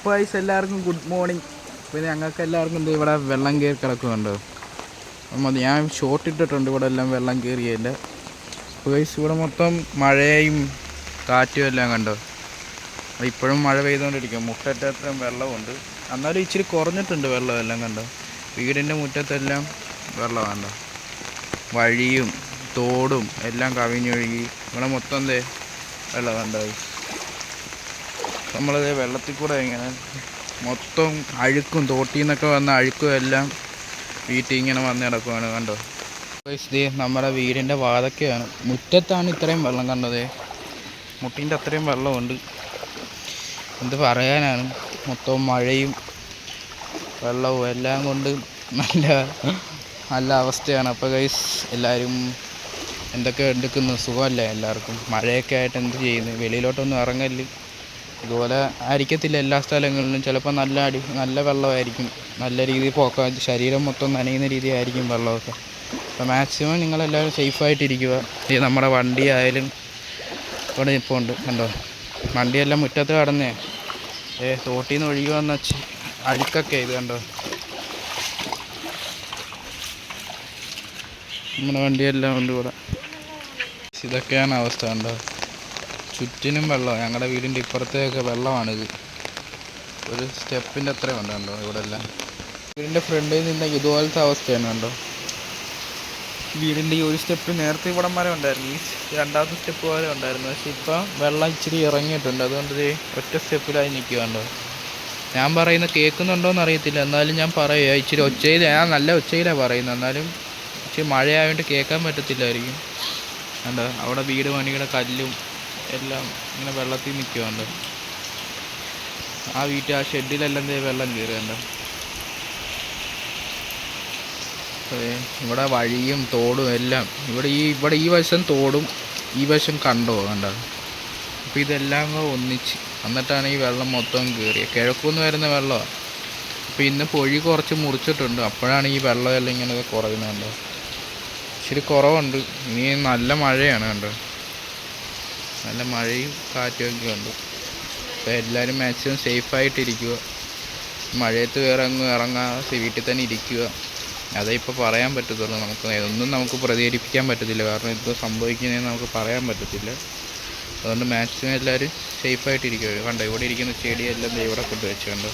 അപ്പോൾ ഐസ് എല്ലാവർക്കും good morning പിന്നെ ഞങ്ങൾക്ക് എല്ലാവർക്കും എന്താ ഇവിടെ വെള്ളം കയറി കിടക്കുന്നുണ്ട്. അപ്പം ഞാൻ ഷോർട്ട് ഇട്ടിട്ടുണ്ട് ഇവിടെ എല്ലാം വെള്ളം കയറിയതിന്റെ അപ്പോൾ ഐസ് ഇവിടെ മൊത്തം മഴയും കാറ്റും എല്ലാം കണ്ടോ? ഇപ്പോഴും മഴ പെയ്തുകൊണ്ടിരിക്കും മുട്ടറ്റത്രയും വെള്ളമുണ്ട്. എന്നാലും ഇച്ചിരി കുറഞ്ഞിട്ടുണ്ട് വെള്ളം എല്ലാം കണ്ടോ? വീടിന്റെ മുറ്റത്തെല്ലാം വെള്ളമാണ് വഴിയും തോടും എല്ലാം കവിഞ്ഞൊഴുകി. ഇവിടെ മൊത്തം എന്തേ വെള്ളം കണ്ടോ നമ്മളത് വെള്ളത്തിൽ കൂടെ ഇങ്ങനെ മൊത്തം അഴുക്കും തോട്ടിൽ നിന്നൊക്കെ വന്ന അഴുക്കും എല്ലാം വീട്ടിൽ ഇങ്ങനെ വന്ന് കിടക്കുവാണ് കണ്ടോ? ദേ നമ്മുടെ വീടിന്റെ വാതൊക്കെയാണ്. മുറ്റത്താണ് ഇത്രയും വെള്ളം കണ്ടത്. മുട്ടിന്റെ അത്രയും വെള്ളമുണ്ട്. എന്ത് പറയാനാണ്? മൊത്തം മഴയും വെള്ളവും എല്ലാം കൊണ്ട് നല്ല നല്ല അവസ്ഥയാണ്. അപ്പോൾ ഗൈസ് എല്ലാവരും എന്തൊക്കെ എടുക്കുന്നു? സുഖമല്ലേ എല്ലാവർക്കും? മഴയൊക്കെ ആയിട്ട് എന്ത് ചെയ്യുന്നു? വെളിയിലോട്ടൊന്നും ഇറങ്ങൽ ഇതുപോലെ ആയിരിക്കത്തില്ല എല്ലാ സ്ഥലങ്ങളിലും. ചിലപ്പോൾ നല്ല അടി നല്ല വെള്ളമായിരിക്കും. നല്ല രീതിയിൽ പോക്കാൻ ശരീരം മൊത്തം നനയുന്ന രീതിയായിരിക്കും വെള്ളമൊക്കെ. അപ്പോൾ മാക്സിമം നിങ്ങളെല്ലാവരും സേഫായിട്ടിരിക്കുക ഈ നമ്മുടെ വണ്ടി ആയാലും ഇവിടെ ഇപ്പോൾ ഉണ്ട്. കണ്ടോ? വണ്ടിയെല്ലാം മുറ്റത്ത് കടന്നേ. ഏ തോട്ടിൽ നിന്ന് ഒഴുകി വന്ന അഴുക്കൊക്കെ ഇത് കണ്ടോ? നമ്മുടെ വണ്ടിയെല്ലാം ഉണ്ട് ഇവിടെ. ഇതൊക്കെയാണ് അവസ്ഥ കണ്ടോ? ചുറ്റിനും വെള്ളം ഞങ്ങളുടെ വീടിന്റെ ഇപ്പുറത്തേക്കൊക്കെ വെള്ളമാണിത്. ഒരു സ്റ്റെപ്പിന്റെ അത്രയും ഉണ്ട് കണ്ടോ ഇവിടെ എല്ലാം വീടിന്റെ ഫ്രണ്ടിൽ നിന്ന് ഇതുപോലത്തെ അവസ്ഥയാണ് കണ്ടോ. വീടിന്റെ ഈ ഒരു സ്റ്റെപ്പ് നേരത്തെ ഇവിടം വരെ ഉണ്ടായിരുന്നു. ഈ രണ്ടാമത്തെ സ്റ്റെപ്പ് വരെ ഉണ്ടായിരുന്നു. പക്ഷെ ഇപ്പം വെള്ളം ഇച്ചിരി ഇറങ്ങിയിട്ടുണ്ട്. അതുകൊണ്ട് ഇത് ഒറ്റ സ്റ്റെപ്പിലായി നിൽക്കുകയുണ്ടോ ഞാൻ പറയുന്ന കേൾക്കുന്നുണ്ടോയെന്ന് അറിയത്തില്ല. എന്നാലും ഞാൻ പറയുക ഇച്ചിരി ഒച്ചയിൽ ഞാൻ നല്ല ഒച്ചയിലാണ് പറയുന്നത്. എന്നാലും ഇച്ചിരി മഴയായതുകൊണ്ട് കേൾക്കാൻ പറ്റത്തില്ലായിരിക്കും. കണ്ടോ അവിടെ വീട് പണിയുടെ കല്ലും എല്ലാം ഇങ്ങനെ വെള്ളത്തിൽ നിൽക്കുന്നുണ്ട് ആ വീട്ടിൽ ആ ഷെഡിലെല്ലാം വെള്ളം കയറുന്നുണ്ട് ഇവിടെ വഴിയും തോടും എല്ലാം ഇവിടെ ഈ ഇവിടെ ഈ വശം തോടും ഈ വശം കണ്ടോ കണ്ടോ? അപ്പോൾ ഇതെല്ലാം കൂടെ ഒന്നിച്ച്. എന്നിട്ടാണ് ഈ വെള്ളം മൊത്തം കയറിയത് കിഴക്കുനിന്ന് വരുന്ന വെള്ളമാണ് അപ്പോൾ ഇന്ന് പൊഴി കുറച്ച് മുറിച്ചിട്ടുണ്ട്. അപ്പോഴാണ് ഈ വെള്ളമെല്ലാം ഇങ്ങനെ കുറയുന്നത് കണ്ടോ? ഇച്ചിരി കുറവുണ്ട്. ഇനി നല്ല മഴയാണ് കണ്ടോ? നല്ല മഴയും കാറ്റും ഒക്കെ ഉണ്ട് അപ്പോൾ എല്ലാവരും മാക്സിമം സേഫായിട്ടിരിക്കുക മഴയത്ത് വേറെ അങ്ങ് ഇറങ്ങാതെ വീട്ടിൽ തന്നെ ഇരിക്കുക അതേ ഇപ്പോൾ പറയാൻ പറ്റത്തുള്ളൂ. നമുക്ക് ഒന്നും നമുക്ക് പ്രതികരിപ്പിക്കാൻ പറ്റത്തില്ല. കാരണം ഇപ്പോൾ സംഭവിക്കുന്നതെന്ന് നമുക്ക് പറയാൻ പറ്റത്തില്ല. അതുകൊണ്ട് മാക്സിമം എല്ലാവരും സേഫായിട്ടിരിക്കുക കണ്ടോ ഇവിടെ ഇരിക്കുന്ന ചെടിയെല്ലാം ഇവിടെ കൊണ്ട്. വെച്ചുകൊണ്ട്